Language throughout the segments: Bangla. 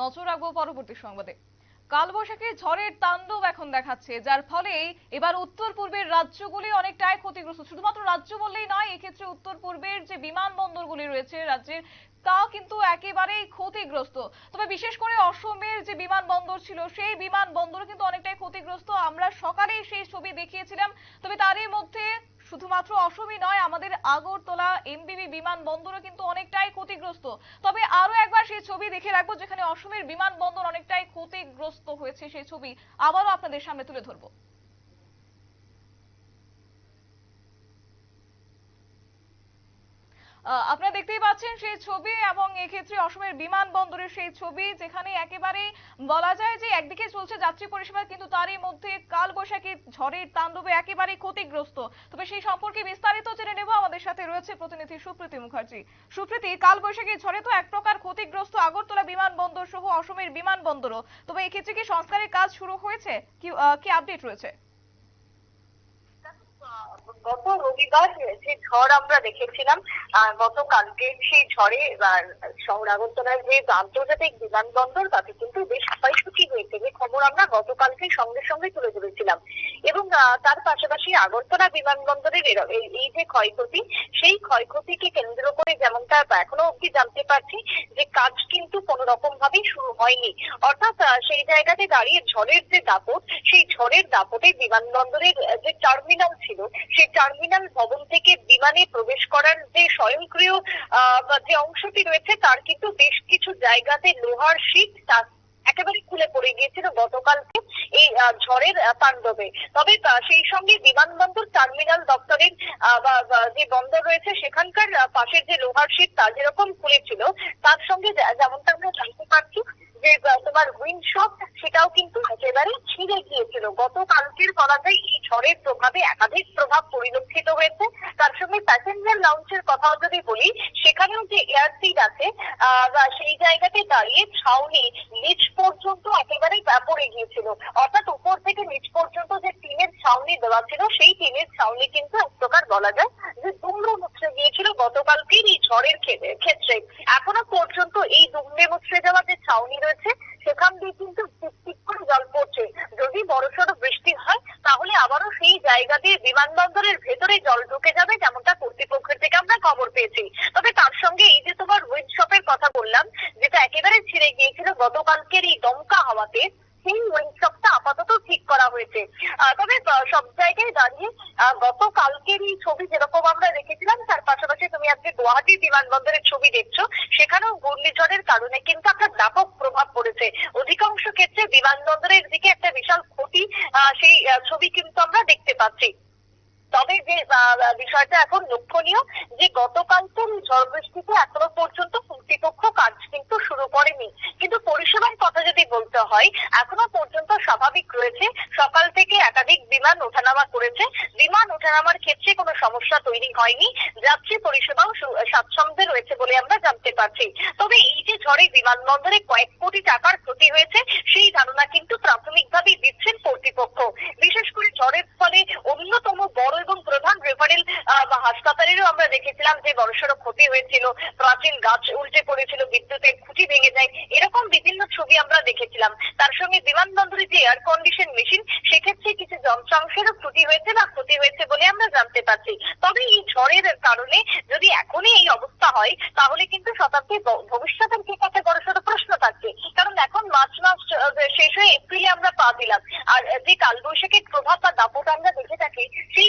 নজর রাখব পরবর্তী সংবাদে। কালবৈশাখী ঝড়ের তাণ্ডব এখন দেখাচ্ছে, যার ফলে এবার উত্তর পূর্বের রাজ্যগুলি অনেকটাই ক্ষতিগ্রস্ত। শুধুমাত্র রাজ্য বললেই নয়, এক্ষেত্রে উত্তর পূর্বের যে বিমানবন্দরগুলি রয়েছে রাজ্যের, তা কিন্তু একেবারেই ক্ষতিগ্রস্ত। তবে বিশেষ করে অসমের যে বিমানবন্দর ছিল, সেই বিমানবন্দর কিন্তু অনেকটাই ক্ষতিগ্রস্ত। আমরা সকালেই সেই ছবি দেখিয়েছিলাম, তবে তারই মধ্যে শুধুমাত্র অসমই নয়, আমাদের আগরতলা এমবিবি বিমানবন্দরও কিন্তু অনেকটাই ক্ষতিগ্রস্ত। তবে আরও একবার সেই ছবি দেখে রাখব, যেখানে অসমের বিমান বন্দর অনেকটাই ক্ষতিগ্রস্ত হয়েছে সেই ছবি আবারও আপনাদের সামনে তুলে ধরবো। দেখতেই পাচ্ছেন সেই ছবি এবং এক্ষেত্রে অসমের বিমানবন্দরের সেই ছবি, যেখানে একেবারে বলা যায় যে একদিকে চলছে যাত্রী পরিষেবা, কিন্তু তারই মধ্যে কালবৈশাখী ঝড়ের তাণ্ডবে একেবারে ক্ষতিগ্রস্ত। তবে সেই সম্পর্কে বিস্তারিত জেনে নেব। আমাদের সাথে রয়েছে প্রতিনিধি সুপ্রীতি মুখার্জি। সুপ্রীতি, কালবৈশাখী ঝড়ে তো এক প্রকার ক্ষতিগ্রস্ত আগরতলা বিমানবন্দর সহ অসমের বিমানবন্দরও। তবে এক্ষেত্রে কি সংস্কারের কাজ শুরু হয়েছে? কি আপডেট রয়েছে? গত রবিবার যে ঝড় আমরা দেখেছিলাম গতকালকে সেই ঝড়ে শহর আগরতলার যে আন্তর্জাতিক বিমানবন্দর, তাতে কিন্তু বেশ হয়েছে। যে খবর আমরা গতকালকে সঙ্গে সঙ্গে তুলে ধরেছিলাম। এবং তার পাশাপাশি আগরতলা বিমানবন্দরের এই- যে ক্ষয়ক্ষতি, সেই ক্ষয়ক্ষতিকে কেন্দ্র করে যেমনটা এখনও অব্দি জানতে পারছি যে কাজ কিন্তু কোনো রকম ভাবেই শুরু হয়নি। অর্থাৎ সেই জায়গাতে দাঁড়িয়ে ঝড়ের যে দাপট, সেই ঝড়ের দাপটে বিমানবন্দরের যে টার্মিনাল ছিল, সেই টার্মিনাল ভবন থেকে বিমানে প্রবেশ করার যে স্বয়ংক্রিয় যে অংশটি রয়েছে, তার কিন্তু বেশ কিছু জায়গাতে লোহার শীট, তার একেবারে খুলে পড়ে গিয়েছিল গতকালকে এই ঝড়ের তাণ্ডবে। তবে সেই সঙ্গে বিমানবন্দর টার্মিনাল দপ্তরের যে বন্দর রয়েছে সেখানকার পাশের যে লোহার শীত তা যেরকম খুলেছিল, তার সঙ্গে যেমনটা আমরা জানতে পারছি যে তোমার উইন্ডশপ সেটাও কিন্তু একেবারে ছিঁড়ে গিয়েছিল। গতকালকের বলা যায় এই ঝড়ের প্রভাবে একাধিক প্রভাব পরিলক্ষিত হয়েছে। তার সঙ্গে প্যাসেঞ্জার লাউঞ্জের কথাও যদি বলি সেখানেও যে এয়ারসিড আছে আহ, সেই জায়গাতে দাঁড়িয়ে ছাউনি নিচ পর্যন্ত একেবারে পড়ে গিয়েছিল। অর্থাৎ উপর থেকে নিচ পর্যন্ত যে টিনের ছাউনি দেওয়া ছিল সেই টিনের ছাউনি কিন্তু এক প্রকার বলা যায় যে দুমড়ে মুচড়ে গিয়েছিল গতকালকের এই ঝড়ের ক্ষে- ক্ষেত্রে। এখনও পর্যন্ত এই দুমড়ে মুচড়ে যাওয়া যে ছাউনি রয়েছে, সেখান দিয়ে কিন্তু টিপ করে জল পড়ছে। যদি বড়সড় বৃষ্টি হয়, তাহলে আবারও সেই জায়গা দিয়ে বিমানবন্দরের ভেতরে জল ঢুকে যাবে, যেমনটা কর্তৃপক্ষের থেকে আমরা খবর পেয়েছি। তবে তার সঙ্গে এই যে তোমার উইন্ডশপের কথা বললাম, যেটা একেবারে ছিঁড়ে গিয়েছিল, গতকালকের এই দমকা হাওয়াতে সেই উইন্ডশপটা আপাতত ঠিক করা হয়েছে আহ, তবে আহ, সব জায়গায় দাঁড়িয়ে আহ, গতকালকের এই ছবি যেরকম আমরা দেখেছিলাম তার পাশাপাশি তুমি আজকে গুয়াহাটি বিমানবন্দরের ছবি দেখছ, সেখানেও ঘূর্ণিঝড়ের কারণে কিন্তু একটা ব্যাপক প্রভাব পড়েছে। অধিকাংশ ক্ষেত্রে বিমানবন্দরের দিকে একটা বিশাল ক্ষতি সেই ছবি কিন্তু আমরা দেখতে পাচ্ছি। তবে যে বিষয়টা এখন লক্ষণীয়, যে গতকালকের ঝড় বৃষ্টিতে এখনও পর্যন্ত কর্তৃপক্ষ কাজ কিন্তু শুরু করেনি। কিন্তু পরিষেবার কথা যদি বলতে হয়, এখনও পর্যন্ত স্বাভাবিক রয়েছে, সকাল থেকে একাধিক বিমান ওঠানামা করেছে। বিমান ওঠানামার ক্ষেত্রে কোনো সমস্যা তৈরি হয়নি। যাত্রী পরিষেবাও স্বাচ্ছন্দ্যে রয়েছে বলে আমরা জানতে পারছি। তবে এই যে ঝড়ে বিমানবন্দরে কয়েক কোটি টাকার ক্ষতি হয়েছে, সেই ধারণা কিন্তু প্রাথমিকভাবেই দিচ্ছেন কর্তৃপক্ষ। বিশেষ করে ঝড়ের ফলে অন্যতম বড় এবং প্রধান রেফারেল বা হাসপাতালেরও আমরা দেখেছিলাম যে বড়সড় ক্ষতি হয়েছিল, প্রাচীন গাছ উল্টে পড়েছিল, বিদ্যুতের খুঁটি ভেঙে যায়, এরকম বিভিন্ন ছবি আমরা দেখেছিলাম। তার সঙ্গে বিমানবন্দরে যে এয়ার কন্ডিশন মেশিন সেক্ষেত্রে কিছু যন্ত্রাংশেরও ত্রুটি হয়েছে বা ক্ষতি হয়েছে বলে আমরা জানতে পারছি। তবে এই ঝড়ের কারণে যদি এখনই এই অবস্থা হয়, তাহলে কিন্তু শতাব্দীর ভবিষ্যতের কি কাছে বড়সড় প্রশ্ন থাকছে কারণ এখন মার্চ মাস শেষ হয়ে এপ্রিলে আমরা পা দিলাম। আর যে কালবৈশাখীর প্রভাব বা দাপট আমরা দেখে থাকি, সেই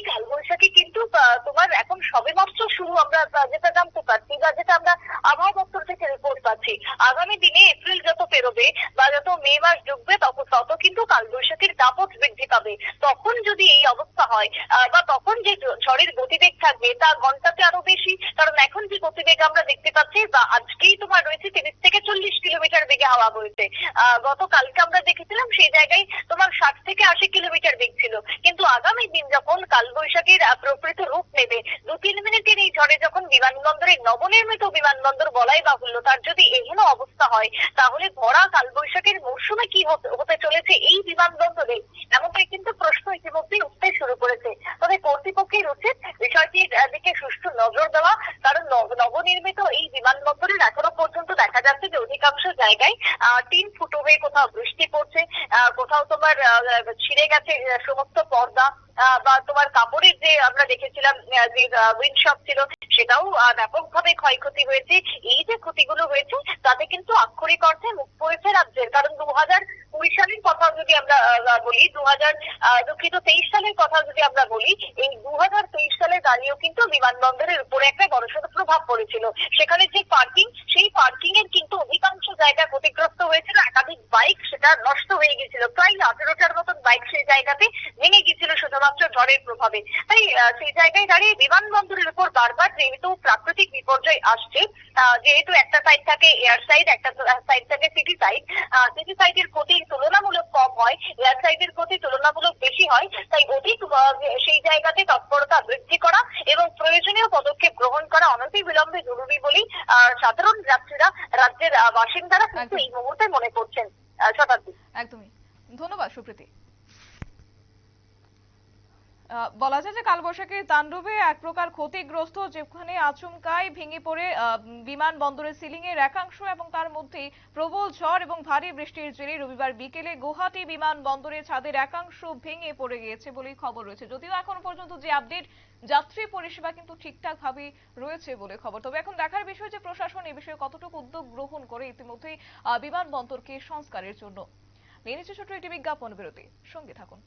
কালবৈশাখী কিন্তু তোমার এখন সবে মাত্র শুরু, আমরা যেটা জানতে পারছি। বা যেটা আমরা আবহাওয়া থেকে রিপোর্ট পাচ্ছি আগামী দিনে এপ্রিল যত পেরোবে বা যত মে মাস ঢুকবে তখন তত কিন্তু কালবৈশাখীর দাপট বৃদ্ধি পাবে। তখন যদি এই অবস্থা হয় বা তখন যে ঝড়ের গতিবেগ থাকবে, তা ঘন্টাতে আরও বেশি। কারণ এখন যে গতিবেগ আমরা দেখতে পাচ্ছি, বা আজকেই তোমার রয়েছে তিরিশ থেকে চল্লিশ কিলোমিটার বেগে হাওয়া বইছে। গতকালকে আমরা দেখেছিলাম সেই জায়গায় তোমার ষাট থেকে আশি কিলোমিটার বেগ ছিল। কিন্তু আগামী দিন যখন কালবৈশাখীর প্রকৃত রূপ নেবে দু তিন মিনিটের এই ঝড়ে যখন বিমানবন্দরে নবনির্মিত বিমানবন্দর বলাই বাহুল্য তার যদি এহেন অবস্থা হয়, তাহলে ভরা কালবৈশাখীর মৌসুমে কি হতে- চলেছে এই বিমানবন্দরে? এমনটাই কিন্তু প্রশ্ন ইতিমধ্যেই উঠতে শুরু করেছে। তবে কর্তৃপক্ষের উচিত বিষয়টির দিকে সুষ্ঠু নজর দেওয়া, কারণ নব- নবনির্মিত এই বিমানবন্দরের এখনও পর্যন্ত দেখা যাচ্ছে যে অধিকাংশ জায়গায় ফুট হয়ে কোথাও বৃষ্টি পড়ছে কোথাও তোমার ছিঁড়ে গেছে সমস্ত পর্দা বা তোমার কাপড়ের যে আমরা দেখেছিলাম যে উইন্ডশপ ছিল, সেটাও ব্যাপকভাবে ক্ষয়ক্ষতি হয়েছে। এই যে ক্ষতিগুলো হয়েছে, তাতে কিন্তু আক্ষরিক অর্থে মুখ পড়েছে রাজ্যের, কারণ দু হাজার কুড়ি সালের কথা যদি আমরা বলি দু হাজার দুঃখিত তেইশ সালের কথা যদি আমরা বলি, এই দু হাজার তেইশ সালে দাঁড়িয়েও কিন্তু বিমানবন্দরের উপরে একটা বড়সড় প্রভাব পড়েছিল। সেখানে যে পার্কিং, সেই পার্কিং এর কিন্তু অধিকাংশ জায়গা ক্ষতিগ্রস্ত হয়েছিল। একাধিক বাইক সেটা নষ্ট হয়ে গেছিল প্রায় আঠেরোটার মতন বাইক সেই জায়গাতে ভেঙে গিয়েছিল শুধুমাত্র ঝড়ের প্রভাবে। তাই সেই জায়গায় দাঁড়িয়ে বিমানবন্দরের উপর বারবার যেহেতু প্রাকৃতিক বিপর্যয় আসছে যেহেতু একটা সাইড থাকে এয়ার সাইড একটা সাইড থাকে সিটি সাইড সিটি সাইডের ক্ষতি তুলনামূলক কম হয় ল্যান্ডস্লাইডের গতি তুলনামূলক বেশি হয় তাই অধিক সেই জায়গাতে তৎপরতা বৃদ্ধি করা এবং প্রয়োজনীয় পদক্ষেপ গ্রহণ করা অনতি বিলম্বে জরুরি বলেই আহ, সাধারণ যাত্রীরা রাজ্যের বাসিন্দারা কিন্তু এই মুহূর্তে মনে করছেন শতাব্দী। একদমই। ধন্যবাদ সুপ্রীতি। বলা যায় যে কালবৈশাখীর তাণ্ডবে এক প্রকার ক্ষতিগ্রস্ত যেখানে আচমকাই ভেঙে পড়ে আহ, বিমানবন্দরের সিলিং এর একাংশ এবং তার মধ্যে প্রবল ঝড় এবং ভারী বৃষ্টির জেরে রবিবার বিকেলে গুয়াহাটি বিমানবন্দরের ছাদের একাংশ ভেঙে পড়ে গিয়েছে বলেই খবর রয়েছে। যদিও এখনও পর্যন্ত যে আপডেট যাত্রী পরিষেবা কিন্তু ঠিকঠাক ভাবে রয়েছে বলে খবর। তবে এখন দেখার বিষয় যে প্রশাসন এই বিষয়ে কতটুকু উদ্যোগ গ্রহণ করে ইতিমধ্যেই বিমানবন্দরকে সংস্কারের জন্য। নিয়ে নিচ্ছে ছোট্ট একটি বিজ্ঞাপন বিরতি। সঙ্গে থাকুন।